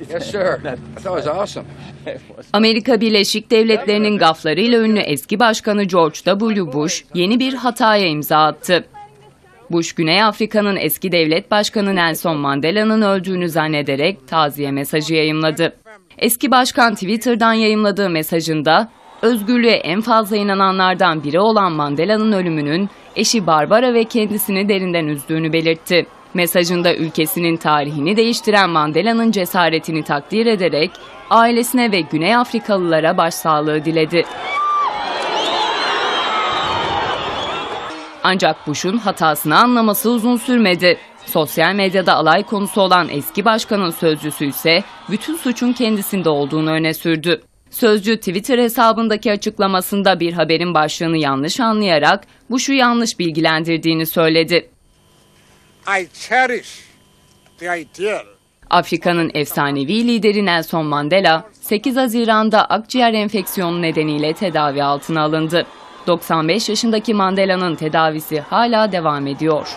Amerika Birleşik Devletleri'nin gaflarıyla ünlü eski başkanı George W. Bush yeni bir hataya imza attı. Bush, Güney Afrika'nın eski devlet başkanı Nelson Mandela'nın öldüğünü zannederek taziye mesajı yayımladı. Eski başkan Twitter'dan yayımladığı mesajında, özgürlüğe en fazla inananlardan biri olan Mandela'nın ölümünün eşi Barbara ve kendisini derinden üzdüğünü belirtti. Mesajında ülkesinin tarihini değiştiren Mandela'nın cesaretini takdir ederek ailesine ve Güney Afrikalılara başsağlığı diledi. Ancak Bush'un hatasını anlaması uzun sürmedi. Sosyal medyada alay konusu olan eski başkanın sözcüsü ise bütün suçun kendisinde olduğunu öne sürdü. Sözcü Twitter hesabındaki açıklamasında bir haberin başlığını yanlış anlayarak Bush'u yanlış bilgilendirdiğini söyledi. I cherish the ideal Afrika'nın efsanevi lideri Nelson Mandela 8 Haziran'da akciğer enfeksiyonu nedeniyle tedavi altına alındı. 95 yaşındaki Mandela'nın tedavisi hala devam ediyor.